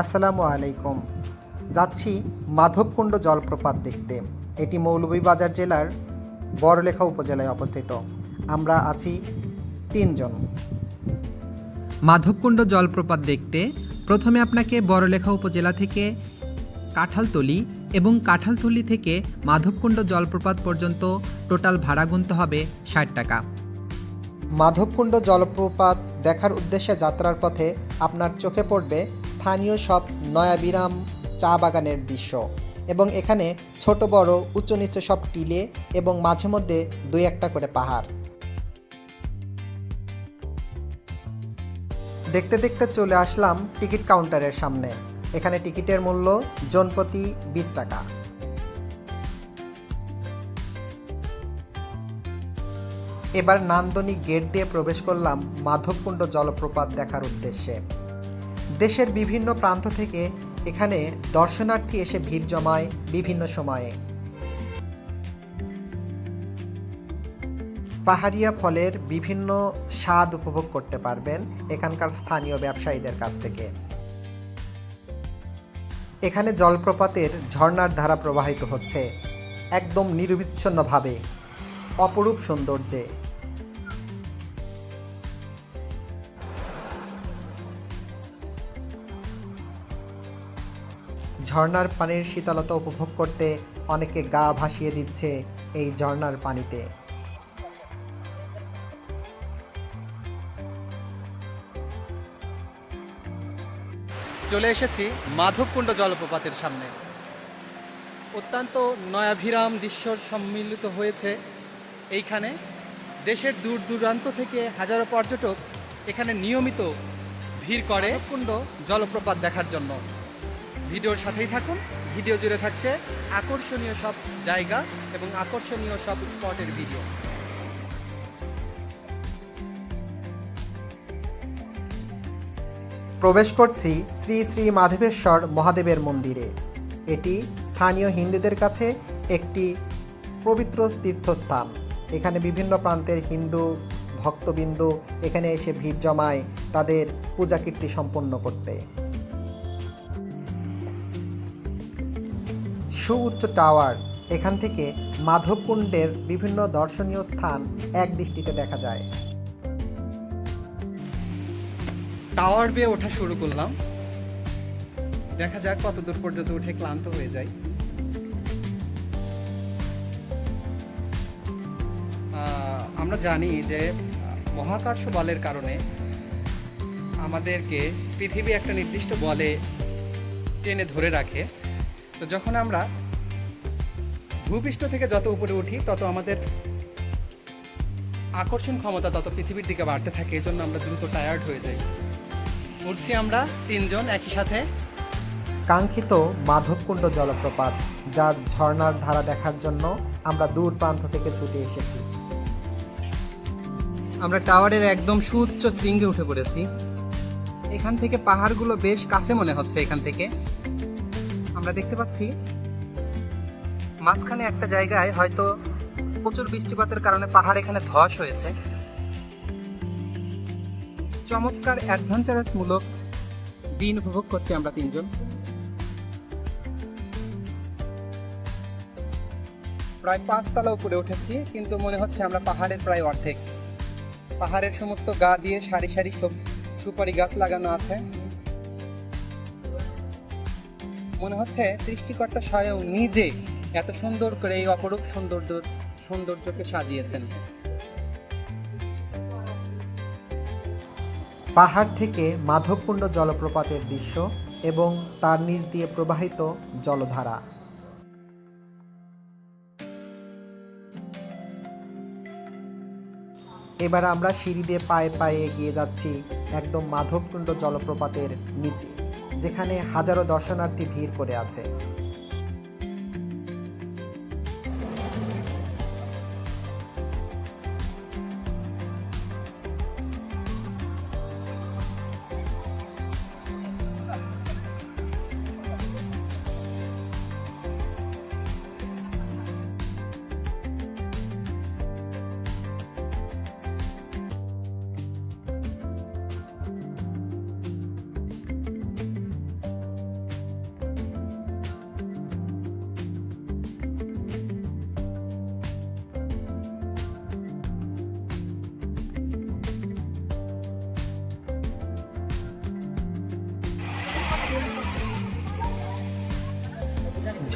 আসসালামু আলাইকুম। যাচ্ছি মাধবকুণ্ড জলপ্রপাত দেখতে। এটি মৌলভীবাজার জেলার বড়লেখা উপজেলায় অবস্থিত। আমরা আছি তিনজন। মাধবকুণ্ড জলপ্রপাত দেখতে প্রথমে আপনাকে বড়লেখা উপজেলা থেকে কাঁঠালতলি এবং কাঁঠালতলি থেকে মাধবকুণ্ড জলপ্রপাত পর্যন্ত টোটাল ভাড়া গুনতে হবে ষাট টাকা। মাধবকুণ্ড জলপ্রপাত দেখার উদ্দেশ্যে যাত্রার পথে আপনার চোখে পড়বে স্থানীয় সব নয়াবিরাম চা বাগানের দৃশ্য এবং এখানে ছোট, বড় উঁচু নিচু সব টিলে এবং মাঝে মধ্যে দুই একটা করে পাহাড়। দেখতে দেখতে চলে আসলাম টিকিট কাউন্টারের সামনে। এখানে টিকিটের মূল্য জনপ্রতি বিশ টাকা। এবার নান্দনিক গেট দিয়ে প্রবেশ করলাম মাধবকুণ্ড জলপ্রপাত দেখার উদ্দেশ্যে। দেশের বিভিন্ন প্রান্ত থেকে এখানে দর্শনার্থী এসে ভিড় জমায় বিভিন্ন সময়ে। পাহাড়িয়া ফলের বিভিন্ন স্বাদ উপভোগ করতে পারবেন এখানকার স্থানীয় ব্যবসায়ীদের কাছ থেকে। এখানে জলপ্রপাতের ঝর্ণার ধারা প্রবাহিত হচ্ছে, একদম নিরবিচ্ছিন্নভাবে, অপরূপ সৌন্দর্যে। ঝর্ণার পানির শীতলতা উপভোগ করতে অনেকে গা ভাসিয়ে দিচ্ছে এই ঝর্নার পানিতে। চলে এসেছি মাধবকুণ্ড জলপ্রপাতের সামনে। অত্যন্ত নয়াভিরাম দৃশ্য সম্মিলিত হয়েছে এইখানে। দেশের দূর দূরান্ত থেকে হাজারো পর্যটক এখানে নিয়মিত ভিড় করে কুণ্ড জলপ্রপাত দেখার জন্য। ভিডিওর সাথেই থাকুন। ভিডিও জুড়ে থাকছে আকর্ষণীয় সব জায়গা এবং আকর্ষণীয় সব স্পটের ভিডিও। প্রবেশ করছি শ্রী শ্রী মাধবেশ্বর মহাদেবের মন্দিরে। এটি স্থানীয় হিন্দুদের কাছে একটি পবিত্র তীর্থস্থান। এখানে বিভিন্ন প্রান্তের হিন্দু ভক্তবিন্দু এখানে এসে ভিড় জমায় তাদের পূজা কীর্তি সম্পন্ন করতে। সুউচ্চ টাওয়ার। এখান থেকে মাধবকুণ্ডের বিভিন্ন দর্শনীয় স্থান এক দৃষ্টিতে দেখা যায়। টাওয়ার বেয়ে ওঠা শুরু করলাম। দেখা যাক কত দূর পর্যন্ত উঠে ক্লান্ত হয়ে যায় আমরা জানি যে মহাকর্ষ বলের কারণে আমাদেরকে পৃথিবী একটা নির্দিষ্ট বলে টেনে ধরে রাখে। তো যখন আমরা ভূপৃষ্ঠ থেকে যত উপরে উঠি তত আমাদের আকর্ষণ ক্ষমতা তত পৃথিবীর দিকে বাড়তে থাকে। এই জন্য আমরা দ্রুত টায়ার্ড হয়ে যাই। উঠছি আমরা তিনজন একই সাথে কাঙ্ক্ষিত মাধবকুণ্ড জলপ্রপাত যার ঝর্ণার ধারা দেখার জন্য আমরা দূর প্রান্ত থেকে ছুটে এসেছি। আমরা টাওয়ারের একদম সুউচ্চ শৃঙ্গে উঠে পড়েছি। এখান থেকে পাহাড়গুলো বেশ কাছে মনে হচ্ছে এখান থেকে। আমরা দেখতে পাচ্ছি, মাঝখানে একটা জায়গায় হয়তো প্রচুর বৃষ্টিপাতের কারণে পাহাড় এখানে ধস হয়েছে। চমৎকার অ্যাডভেঞ্চারাস মূলক দিন উপভোগ করছি আমরা তিনজন। প্রায় পাঁচতলা উপরে উঠেছি, কিন্তু মনে হচ্ছে আমরা পাহাড়ের প্রায় অর্ধেক। পাহাড়ের সমস্ত গা দিয়ে সারি সারি সুপারি গাছ লাগানো আছে। মনে হচ্ছে সৃষ্টিকর্তা স্বয়ং নিজে এত সুন্দর করে এই অপরূপ সৌন্দর্য, সৌন্দর্যকে সাজিয়েছেন। পাহাড় থেকে মাধবকুণ্ড জলপ্রপাতের দৃশ্য এবং তার নিচ দিয়ে প্রবাহিত জলধারা। এবার আমরা সিঁড়ি দিয়ে পায়ে পায়ে এগিয়ে যাচ্ছি একদম মাধবকুণ্ড জলপ্রপাতের নিচে। যেখানে হাজারো দর্শনার্থী ভিড় করে আছে।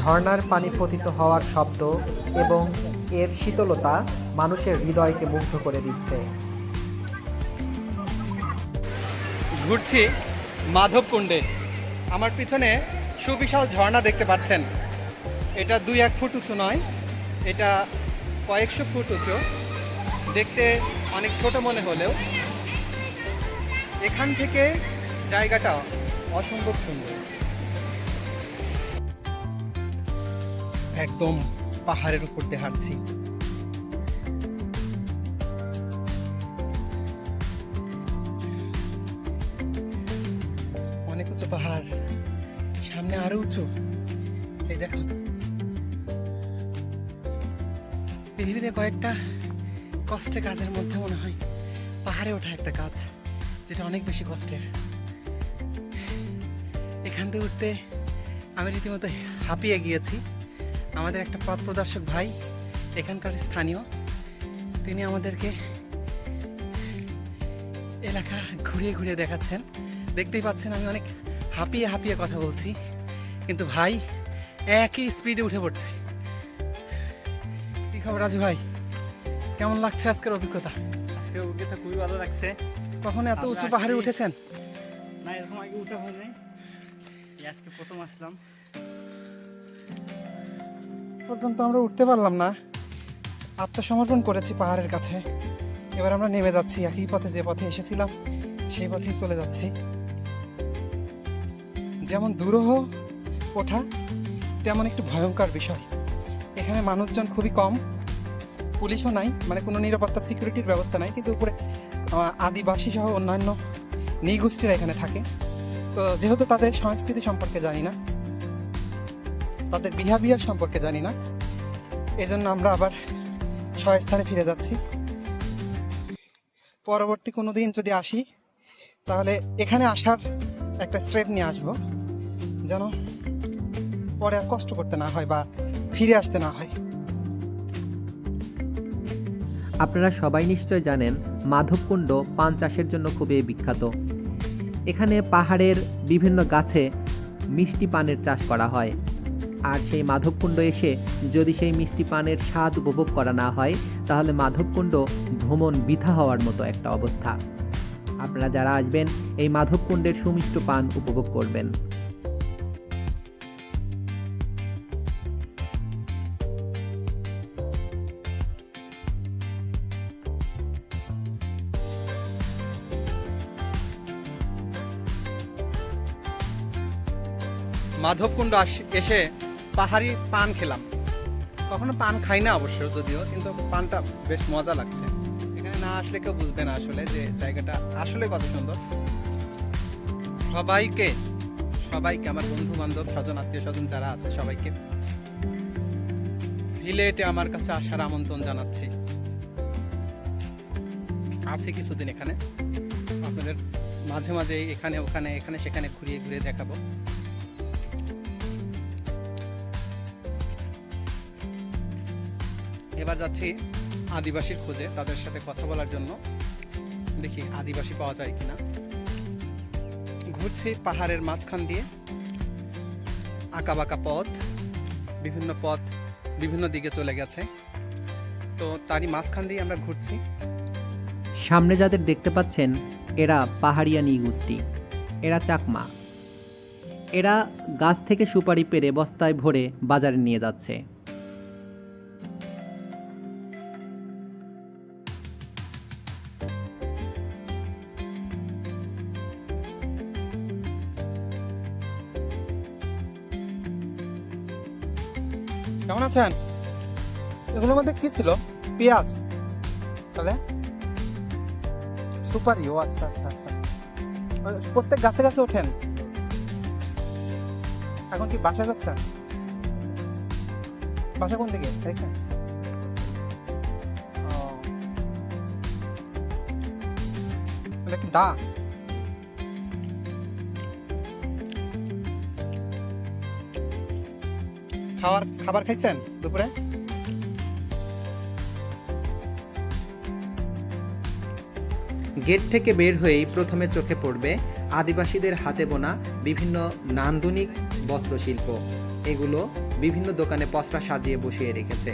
ঝর্ণার পানি পতিত হওয়ার শব্দ এবং এর শীতলতা মানুষের হৃদয়কে মুগ্ধ করে দিচ্ছে। ঘুরছি মাধবকুণ্ডে। আমার পিছনে সুবিশাল ঝর্ণা দেখতে পাচ্ছেন। এটা দুই এক ফুট উঁচু নয়, এটা কয়েকশো ফুট উঁচু। দেখতে অনেক ছোট মনে হলেও এখান থেকে জায়গাটা অসম্ভব সুন্দর। একদম পাহাড়ের উপর দিয়ে হাঁটছি। অনেক উঁচু পাহাড়, সামনে আরও উঁচু। এই দেখো। পৃথিবীতে কয়েকটা কষ্টের কাজের মধ্যে মনে হয় পাহাড়ে ওঠা একটা কাজ, যেটা অনেক বেশি কষ্টের। এখান থেকে উঠতে আমি রীতিমতো হাঁপিয়ে গিয়েছি। আমাদের একটা পথ প্রদর্শক ভাই এখানকার স্থানীয়। তিনি আমাদেরকে এলাকা ঘুরিয়ে ঘুরিয়ে দেখাচ্ছেন। দেখতেই পাচ্ছেন আমি অনেক হাঁপিয়ে হাঁপিয়ে কথা বলছি কিন্তু ভাই একই স্পিডে উঠে পড়ছে। কি খবর রাজু ভাই? কেমন লাগছে আজকের অভিজ্ঞতা? আজকে উঠে খুবই ভালো লাগছে। কখন এত উঁচু পাহাড়ে উঠেছেন? না এরকম আগে উঠা হয় নাই আজকে প্রথম আসলাম। পর্যন্ত আমরা উঠতে পারলাম না। আত্মসমর্পণ করেছি পাহাড়ের কাছে। এবার আমরা নেমে যাচ্ছি। একই পথে যে পথে এসেছিলাম, সেই পথেই চলে যাচ্ছি। যেমন দুরূহ ওঠা, তেমন একটু ভয়ঙ্কর বিষয়। এখানে মানুষজন খুবই কম। পুলিশও নাই মানে কোনো নিরাপত্তা সিকিউরিটির ব্যবস্থা নাই, কিন্তু উপরে আদিবাসী সহ অন্যান্য নৃগোষ্ঠীরা এখানে থাকে। তো যেহেতু তাদের সংস্কৃতি সম্পর্কে জানি না তাদের বিহাবিয়ার সম্পর্কে জানি না। এজন্য আমরা আবার ছয় স্থানে ফিরে যাচ্ছি। পরবর্তী কোনো দিন যদি আসি, তাহলে এখানে আসার একটা স্ট্রেপ নিয়ে আসব। যেন পরে আর কষ্ট করতে না হয় বা ফিরে আসতে না হয়। আপনারা সবাই নিশ্চয় জানেন, মাধবকুণ্ড পান চাষের জন্য খুবই বিখ্যাত। এখানে পাহাড়ের বিভিন্ন গাছে মিষ্টি পানের চাষ করা হয়। আর সেই মাধবকুণ্ড এসে যদি সেই মিষ্টি পানের স্বাদ উপভোগ করা না হয়, তাহলে মাধবকুণ্ড ভ্রমণ বৃথা হওয়ার মতো একটা অবস্থা। আপনারা যারা আসবেন, এই মাধবকুণ্ডের সুমিষ্ট পান উপভোগ করবেন। মাধবকুণ্ড এসে পাহাড়ি পান খেলাম। কখনো পান খাই না অবশ্য যদিও, কিন্তু পানটা বেশ মজা লাগছে। এখানে না আসলে কেউ বুঝবে না আসলে যে জায়গাটা আসলে কত সুন্দর। সবাইকে সবাইকে, আমার বন্ধু বান্ধব স্বজন, আত্মীয় স্বজন যারা আছে সবাইকে, সিলেটে আমার কাছে আসার আমন্ত্রণ জানাচ্ছি। আছে কিছুদিন এখানে। আপনাদের মাঝে মাঝে এখানে, ওখানে, এখানে, সেখানে ঘুরিয়ে ঘুরিয়ে দেখাবো। এবার যাচ্ছি আদিবাসীর খোঁজে, তাদের সাথে কথা বলার জন্য। দেখি আদিবাসী পাওয়া যায় কিনা। ঘুরছি পাহাড়ের মাঝখান দিয়ে। আঁকা বাঁকা পথ, বিভিন্ন পথ বিভিন্ন দিকে চলে গেছে। তো তারই মাঝখান দিয়ে আমরা ঘুরছি। সামনে যাদের দেখতে পাচ্ছেন, এরা পাহাড়িয়া নিগোষ্ঠী এরা চাকমা। এরা গাছ থেকে সুপারি পেরে বস্তায় ভরে বাজারে নিয়ে যাচ্ছে। কেমন আছেন? এগুলোর মধ্যে কি ছিল? পেঁয়াজ। তাহলে? সুপারি। ও আচ্ছা আচ্ছা আচ্ছা। প্রত্যেক গাছে গাছে ওঠেন? এখন কি বাসা যাচ্ছেন? বাসা কোন দিকে? কি দা? খাবার খাবার খাইছেন দুপুরে? গেট থেকে বের হয়েই প্রথমে চোখে পড়বে আদিবাসীদের হাতে বোনা বিভিন্ন নান্দনিক বস্ত্রশিল্প। এগুলো বিভিন্ন দোকানে পসরা সাজিয়ে বসিয়ে রেখেছে।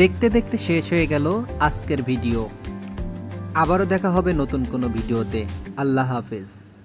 দেখতে দেখতে শেষ হয়ে গেল আজকের ভিডিও। আবারও দেখা হবে নতুন কোনো ভিডিওতে। আল্লাহ হাফেজ।